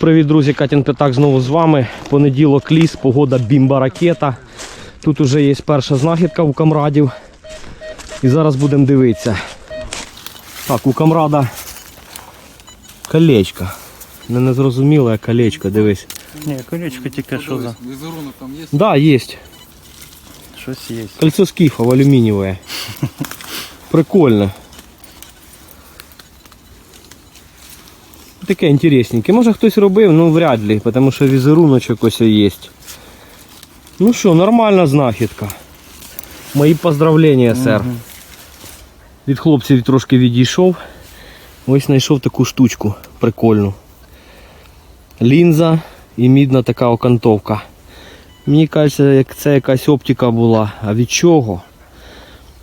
Привіт, друзі, Катін П'ятак знову з вами. Понеділок ліс, погода бімба ракета. Тут уже є перша знахідка у камрадів. І зараз будемо дивитися. Так, у камрада колечко. Не незрозуміле колечко, дивись. Ні, колечко тільки що за Візерунок там є? Да, є. щось є. Кольцо скифов алюмінієве. Прикольно. Таке інтересненьке. Може хтось робив, ну вряд ли, тому що візеруночок ось є. Ну що, нормальна знахідка. Мої поздравлення, сер. Від хлопців трошки відійшов. Ось знайшов таку штучку прикольну. Лінза і мідна така окантовка. Мені кажеться, як це якась оптика була. А від чого?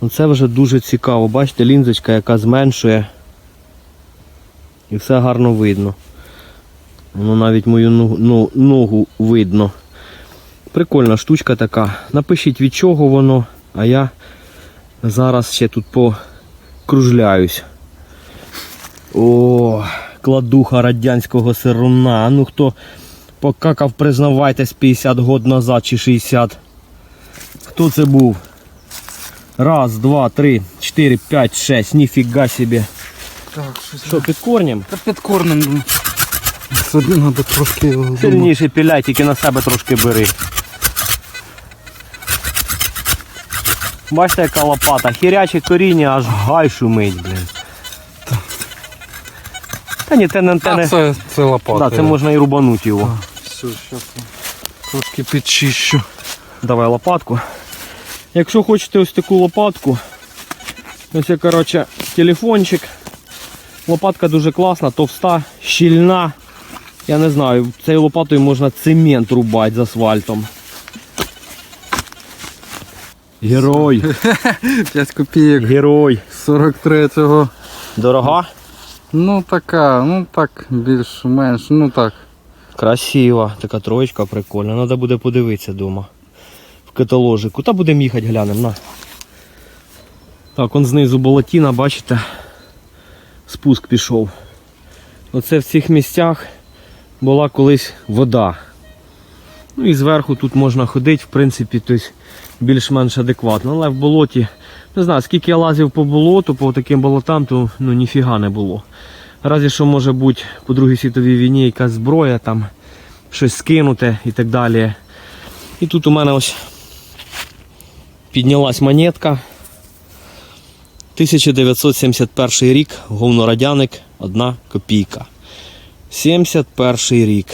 Ну, Це вже дуже цікаво. Бачите, лінзочка, яка зменшує. І все гарно видно. Воно навіть мою ногу, ну, ногу видно. Прикольна штучка така. Напишіть від чого воно, а я зараз ще тут покружляюсь. О, кладуха радянського сируна. А ну хто покакав, признавайтесь 50 год назад чи 60. Хто це був? Раз, два, три, чотири, п'ять, шесть. Ніфіга собі. Так, щось. Що, під корнем? Та під корнем. Собі треба трошки його Сильніше піляй, тільки на себе трошки бери. Бачите, яка лопата. Хіряче коріння аж гай шумить, блін. Та ні, те не те А, не. це, це лопата. Да, це можна і рубанути його. Все, зараз трошки підчищу. Давай лопатку. Якщо хочете ось таку лопатку, ось є, коротше, телефончик. Лопатка дуже класна, товста, щільна. Я не знаю, цією лопатою можна цемент рубати з асфальтом. Герой, 5 копійок герой. 43-го. Дорога? Ну така, ну так, більш-менш, ну так. Красива, така троєчка прикольна. Треба буде подивитися вдома. В каталожику. Та будемо їхати глянемо. На. Так, он знизу болотіна, бачите? Спуск пішов. Оце в цих місцях була колись вода. Ну і зверху тут можна ходити, в принципі, тобто більш-менш адекватно. Але в болоті, не знаю, скільки я лазив по болоту, по таким болотам, то ну, ніфіга не було. Разі що може бути по Другій світовій війні якась зброя, там щось скинуте і так далі. І тут у мене ось піднялась монетка. 1971 рік, говнорадяник, одна копійка. 71 рік.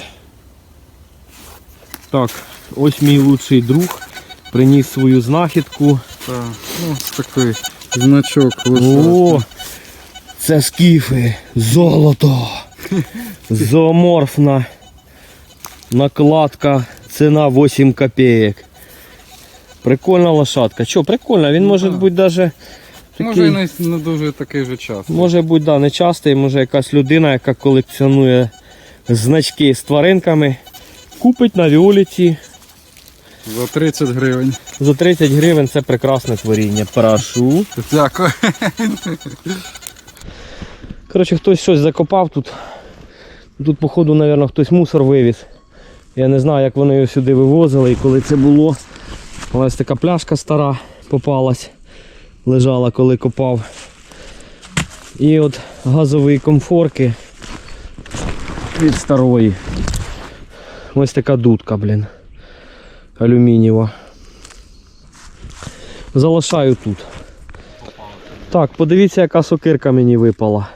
Так, ось мій лучший друг приніс свою знахідку. так. Ну, такий значок О, це скіфи, золото. Зооморфна накладка, ціна 8 копеек. Прикольна лошадка. Що, прикольно, він може бути даже Може і не, не дуже такий же час. може бути да, не частий, може якась людина, яка колекціонує значки з тваринками, купить на віоліті За 30 гривень. за 30 гривень це прекрасне творіння. Прошу. Дякую. Коротше, хтось щось закопав тут. Тут, походу, мабуть, хтось мусор вивіз. Я не знаю, як вони його сюди вивозили і коли це було. Але Ось така пляшка стара попалась, лежала, коли копав. І от газові комфорки від старої. Ось така дудка, блін. Алюмінієва. Залишаю тут. Так, подивіться, яка сокирка мені випала.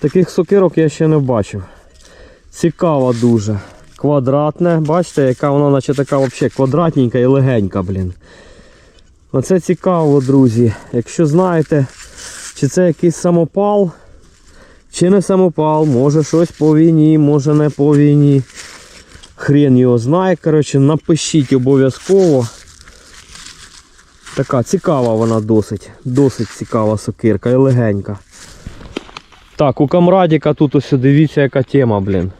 Таких сокирок я ще не бачив. Цікава дуже. Квадратне, бачите, яка вона наче така взагалі квадратненька і легенька, блін. Оце цікаво, друзі. Якщо знаєте, чи це якийсь самопал, чи не самопал, може щось по війні, може не по війні. Хрен його знає. Коротше, напишіть обов'язково. Така цікава вона досить. Досить цікава сокирка і легенька. Так, у камрадіка тут ось дивіться яка тема, блін.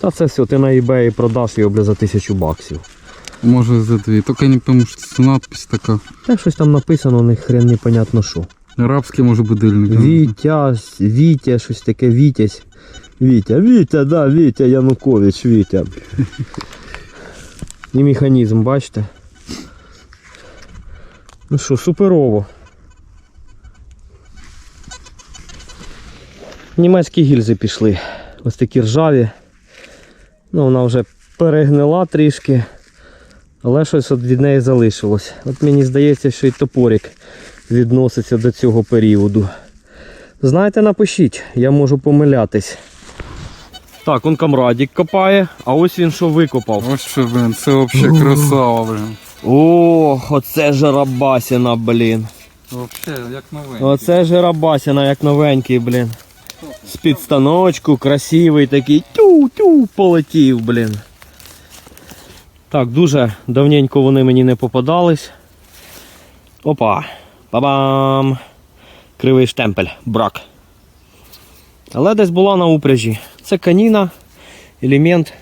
Та це все, ти на eBay продаш його бля, за тисячу баксів. Може за дві. Тільки не пойму, що це надпись така. Та щось там написано, них хрен непонятно що. Арабський може будильник. Вітя, Вітя, щось таке Вітязь. Вітя, Вітя, да, Вітя Янукович, Вітя. І механізм, бачите? Ну що, суперово. Німецькі гільзи пішли. Ось такі ржаві. Ну, вона вже перегнила трішки, але щось от від неї залишилось. От мені здається, що і топорик відноситься до цього періоду. Знаєте, напишіть, я можу помилятись. Так, он камрадік копає, а ось він що викопав. Ось що, блін, це взагалі красава, блін. О, оце жарабасіна, блін. Взагалі, як новий. Оце жарабасіна, як новенький, блін. З під станочку, красивий такий. Тю-тю, полетів, блін. Так, дуже давненько вони мені не попадались. Опа. Ба-бам. Кривий штемпель, брак. Але десь була на упряжі. Це каніна, елемент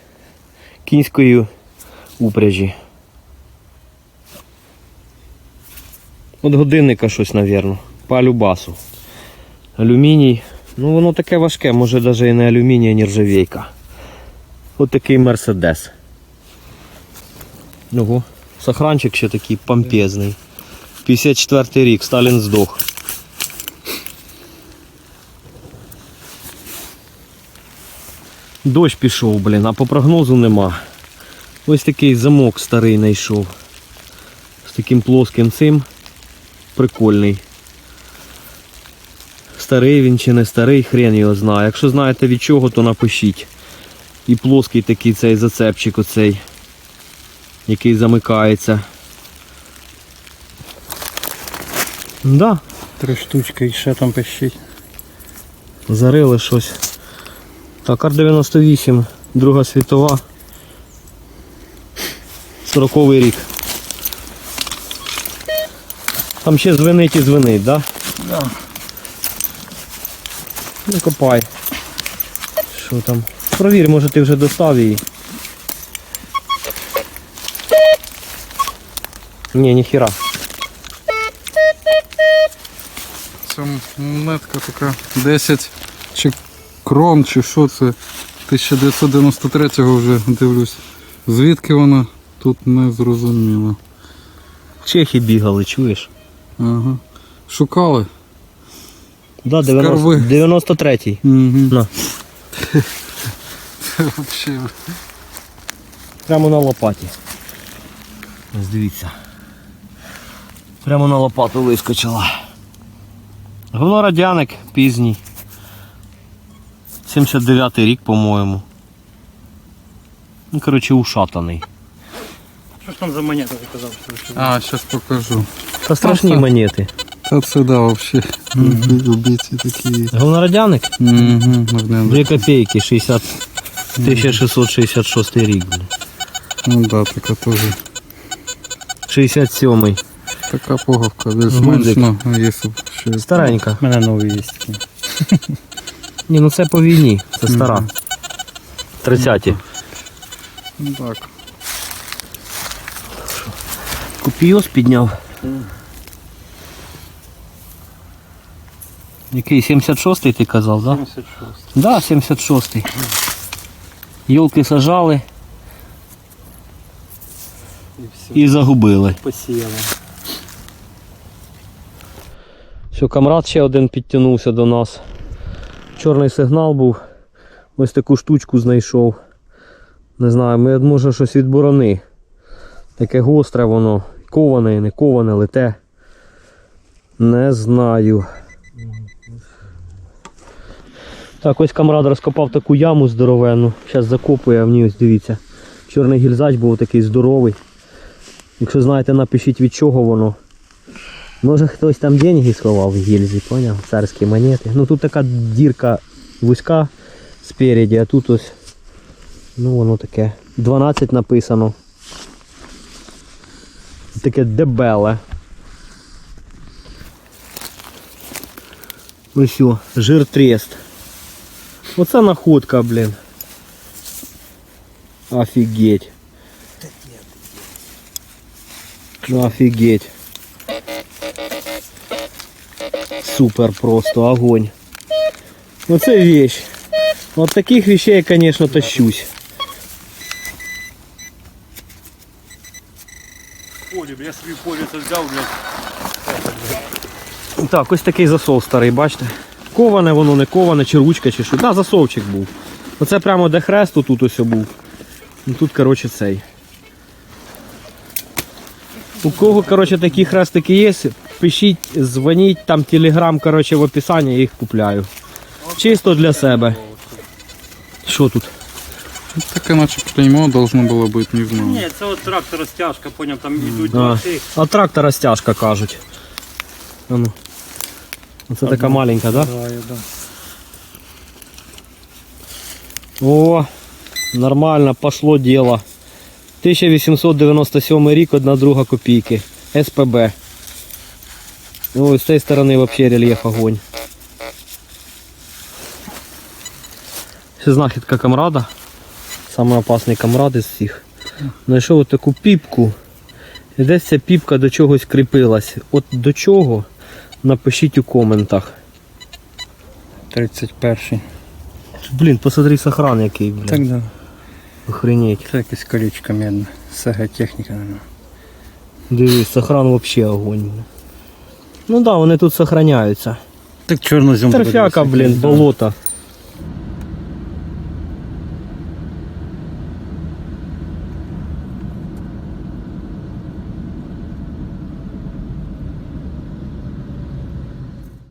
кінської упряжі. От годинника щось, навірно. По алюбасу. Алюміній. Ну воно таке важке, може навіть і не алюміній, а нержавійка. От такий мерседес. Ого. Сохранчик ще такий помпезний. 54 рік, Сталін здох. Дощ пішов, блін, а по прогнозу нема. Ось такий замок старий знайшов. З таким плоским цим. Прикольний. Старий він чи не старий, хрен його знає. Якщо знаєте від чого, то напишіть. І плоский такий цей зацепчик оцей, який замикається. Да, Три штучки і ще там пищить. зарили щось. Так, Ар-98, Друга світова. 40-й рік. Там ще звенить і звенить, да? Да. Ну копай. Що там? Провір, може ти вже достав її. Ні, ніхіра. Це монетка така 10 чи крон, чи що це. 1993-го вже дивлюсь. Звідки вона? Тут не зрозуміло. Чехи бігали, чуєш? Ага. Шукали. Да, 90, 93-й. Угу. На. Це взагалі. Прямо на лопаті. Ось дивіться. Прямо на лопату вискочила. Говно радяник пізній. 79-й рік, по-моєму. Ну, коротше, ушатаний. Що ж там за монета заказав? А, зараз покажу. Та страшні монети. Та це да, взагалі. Убиті такі. Говнорадяник? Угу. 2 копейки, 60... 1666 рік. Ну да, така теж. 67-й. Така пуговка, більш-менш, ну, якщо б ще. Старенька. У мене новий є такий. Ні, ну це по війні. Це стара. 30-ті. Ну так. Копійос підняв. Який 76-й ти казав, так? Да? 76. Да, 76-й. Йолки сажали І все. і загубили. Посіяли. Що, камрад ще один підтягнувся до нас. Чорний сигнал був. Ось таку штучку знайшов. Не знаю, ми, може щось від борони. Таке гостре воно. Коване, не коване, лете. Не знаю. Так, ось камрад розкопав таку яму здоровенну. Зараз закопує, в ній ось дивіться. Чорний гільзач був такий здоровий. Якщо знаєте, напишіть від чого воно. Може хтось там деньги сховав в гільзі, поняв? Царські монети. Ну тут така дірка вузька спереді, а тут ось. Ну воно таке. 12 написано. Таке дебеле. Ось о, жир трест. Оце находка, блін. Офігеть. Ну, Офігеть. Супер просто, огонь. Ну це вещь. От таких вещей я, конечно, тащусь. Поле, я собі поле це взяв, блядь. Так, ось такий засов старий, бачите? Коване воно, не коване, чи ручка, чи що. Да, засовчик був. Оце прямо де хрест, тут ось був. Ну тут, коротше, цей. У кого, коротше, такі хрестики є, пишіть, дзвоніть, там телеграм, коротше, в описанні, я їх купляю. Чисто для себе. Що тут? Таке наче клеймо должно було бути, не знаю. Ні, це от трактор розтяжка, поняв, там йдуть А, два а трактора стяжка кажуть. А ну. Оце така маленька, так? Да? Да. О, нормально, пошло дело. 1897 рік, одна друга копійки. СПБ. Ой, з цієї сторони вообще рельєф огонь. Ще знахідка камрада. Самий опасний камрад із всіх. Знайшов таку піпку. І десь ця піпка до чогось кріпилась. От до чого? Напишіть у коментах. 31-й. Блін, посмотри сохран який, блін. Так, да. Охренеть. Це с колючка медна. Сага техніка, наверное. Дивись, сохран вообще огонь. Ну да, вони тут сохраняються. Так чорнозем. Торфяка, блін, болото.